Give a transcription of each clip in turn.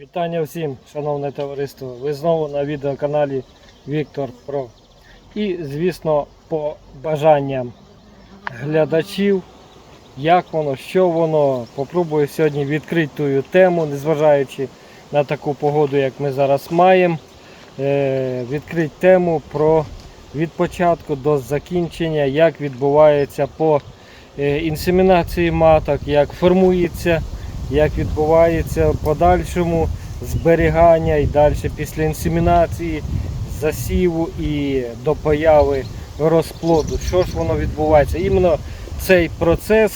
Вітання всім, шановне товариство. Ви знову на відеоканалі Віктор Про. І, звісно, по бажанням глядачів, як воно, що воно. Попробую сьогодні відкрити ту тему, незважаючи на таку погоду, як ми зараз маємо. Е, відкрити тему про від початку до закінчення, як відбувається по е, інсемінації маток, як формується як відбувається в подальшому зберігання і далі після інсемінації, засіву і до появи розплоду. Що ж воно відбувається? Іменно цей процес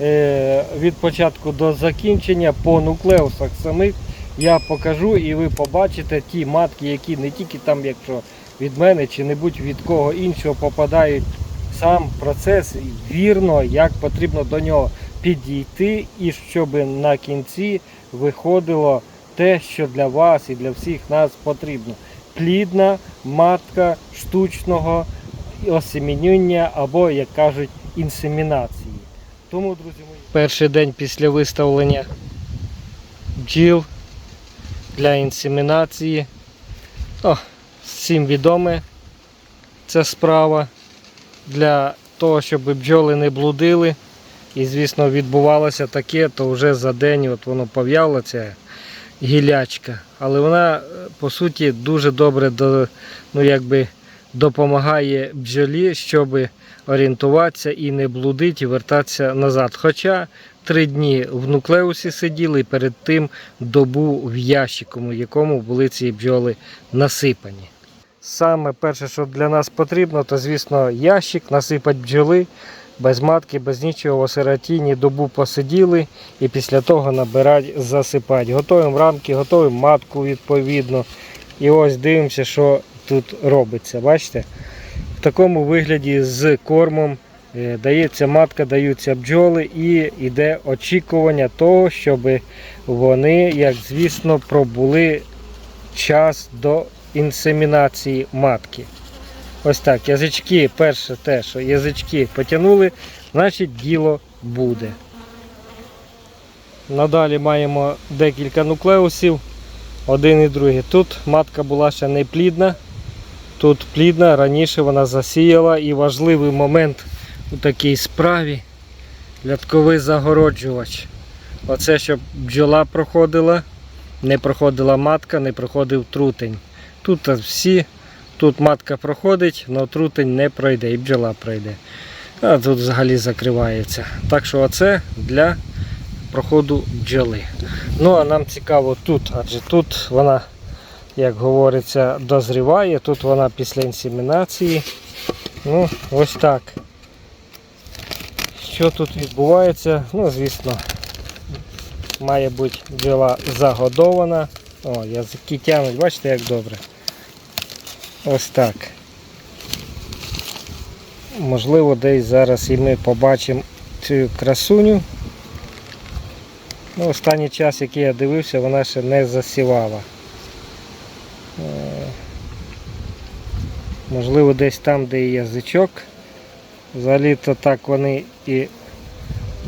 е, від початку до закінчення по нуклеусах самих я покажу і ви побачите ті матки, які не тільки там, якщо від мене чи небудь від кого іншого попадають сам процес вірно, як потрібно до нього підійти, і щоб на кінці виходило те, що для вас і для всіх нас потрібно. Плідна матка штучного осемінювання або, як кажуть, інсемінації. Тому, друзі мої, перший день після виставлення бджіл для інсемінації. О, всім відоме ця справа. Для того, щоб бджоли не блудили. І, звісно, відбувалося таке, то вже за день от воно пов'яло ця гілячка. Але вона, е, по суті, дуже добре до, ну, якби, допомагає бджолі, щоб орієнтуватися і не блудити, і вертатися назад. Хоча три дні в нуклеусі сиділи і перед тим добу в ящику, в якому були ці бджоли насипані. Саме перше, що для нас потрібно, то звісно ящик, насипати бджоли без матки, без нічого, в осиротіні добу посиділи і після того набирати, засипати. Готуємо рамки, готуємо матку відповідно. І ось дивимося, що тут робиться. Бачите? В такому вигляді з кормом е, дається матка, даються бджоли і йде очікування того, щоб вони, як звісно, пробули час до інсемінації матки. Ось так, язички, перше те, що язички потягнули, значить діло буде. Надалі маємо декілька нуклеусів, один і другий. Тут матка була ще не плідна, тут плідна, раніше вона засіяла і важливий момент у такій справі лятковий загороджувач. Оце, щоб бджола проходила, не проходила матка, не проходив трутень. Тут всі Тут матка проходить, але трутень не пройде і бджола пройде. А тут взагалі закривається. Так що оце для проходу бджоли. Ну а нам цікаво тут, адже тут вона, як говориться, дозріває, тут вона після інсемінації. Ну, ось так. Що тут відбувається? Ну, звісно, має бути бджола загодована. О, язики тягнуть, бачите, як добре. Ось так. Можливо, десь зараз і ми побачимо цю красуню. Ну, Останній час, який я дивився, вона ще не засівала. Е, Можливо, десь там, де є язичок. Взагалі-то так вони і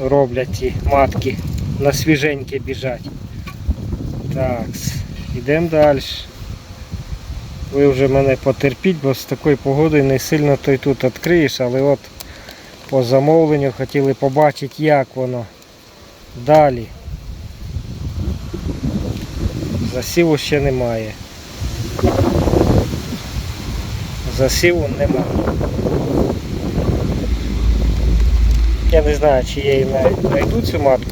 роблять ті матки на свіженьке біжать. Так, йдемо далі. Ви вже мене потерпіть, бо з такою погодою не сильно той тут відкриєш, але от по замовленню хотіли побачити, як воно далі. Засіву ще немає. Засіву немає. Я не знаю, чи я її знайду цю матку.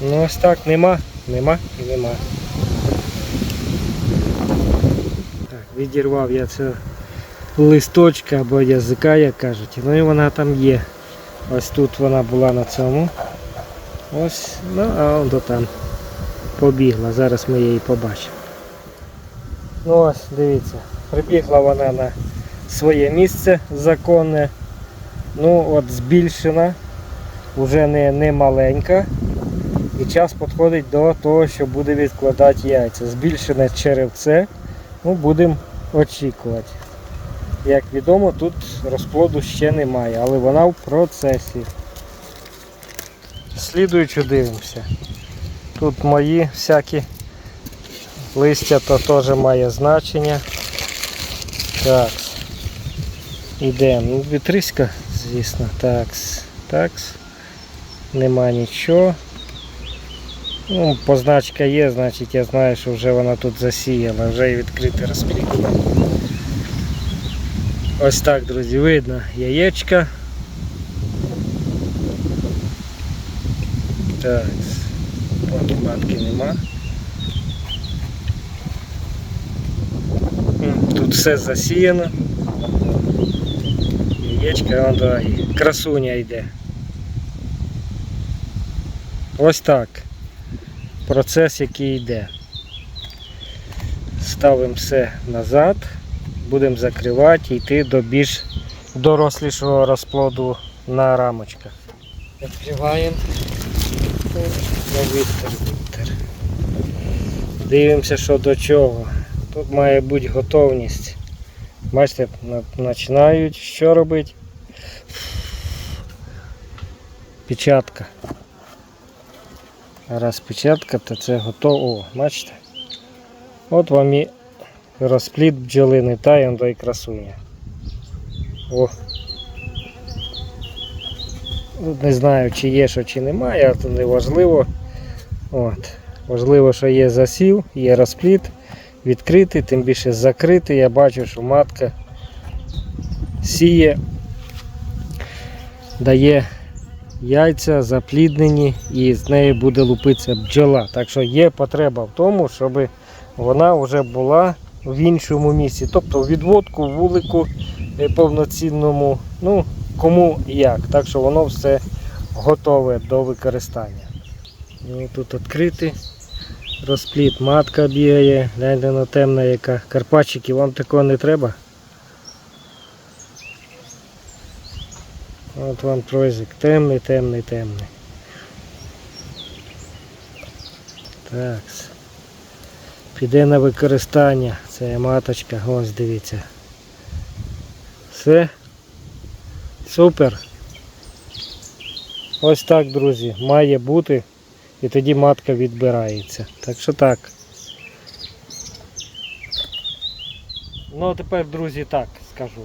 Ну ось так, нема, нема і нема. Так, відірвав я це листочка або язика, як кажуть. Ну і вона там є. Ось тут вона була на цьому. Ось, ну а он до там побігла. Зараз ми її побачимо. Ну ось, дивіться, прибігла вона на своє місце законне. Ну от збільшена, вже не, не маленька. І час підходить до того, що буде відкладати яйця. Збільшене черевце. Ну, будемо очікувати. як відомо, тут розплоду ще немає, але вона в процесі. Слідуючи дивимося. Тут мої всякі листя то теж має значення. Так. Ідемо. Ну, вітриська, звісно. Такс. Такс. Нема нічого. Ну, позначка є, значить я знаю, що вже вона тут засіяла, вже і відкритий розплід. Ось так, друзі, видно яєчка. Так, поки матки нема. Тут все засіяно. Яєчка, вон давай, красуня йде. Ось так. Процес, який йде. Ставимо все назад, будемо закривати і йти до більш дорослішого розплоду на рамочках. Відкриваємо. На вітер, вітер. Дивимося, що до чого. Тут має бути готовність. Бачите, починають що робити? Печатка. Раз печатка, то це готово. О, бачите? От вам і розплід бджолини та й он і красуня. О. Не знаю, чи є що, чи немає, а то не важливо. От. Важливо, що є засів, є розплід відкритий, тим більше закритий. Я бачу, що матка сіє, дає яйця запліднені і з неї буде лупитися бджола. Так що є потреба в тому, щоб вона вже була в іншому місці. Тобто відводку, вулику е, повноцінному, ну кому як. Так що воно все готове до використання. Ну, тут відкритий розплід, матка бігає, гляньте на темна яка. Карпатчики, вам такого не треба? От вам прозик. Темний, темний, темний. Так. Піде на використання. Це маточка, ось дивіться. Все. Супер. Ось так, друзі, має бути. І тоді матка відбирається. Так що так. Ну а тепер, друзі, так скажу.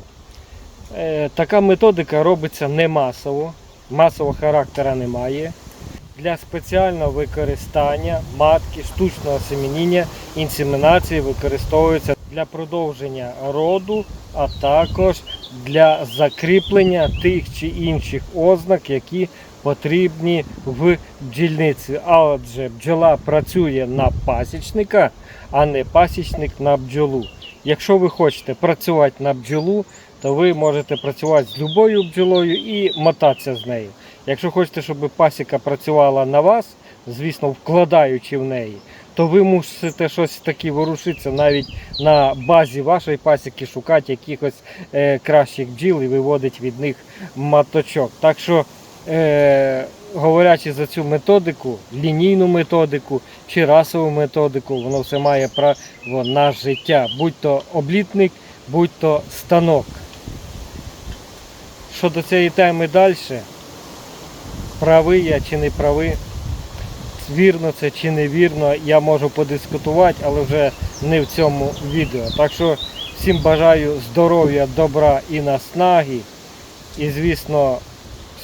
Е, така методика робиться не масово, масового характера немає. Для спеціального використання матки штучного семеніння інсемінації використовується для продовження роду, а також для закріплення тих чи інших ознак, які потрібні в бджільниці. А отже, бджола працює на пасічника, а не пасічник на бджолу. Якщо ви хочете працювати на бджолу, то ви можете працювати з любою бджолою і мотатися з нею. Якщо хочете, щоб пасіка працювала на вас, звісно, вкладаючи в неї, то ви мусите щось таке ворушитися навіть на базі вашої пасіки, шукати якихось е, кращих бджіл і виводити від них маточок. Так що, е, говорячи за цю методику, лінійну методику чи расову методику, воно все має право на життя, будь то облітник, будь то станок. Щодо цієї теми далі, правий я чи не правий, вірно це чи не вірно, я можу подискутувати, але вже не в цьому відео. Так що всім бажаю здоров'я, добра і наснаги. І звісно,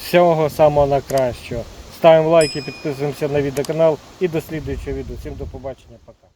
всього самого найкращого. Ставимо лайки, підписуємося на відеоканал і до слідуючого відео. Всім до побачення, пока.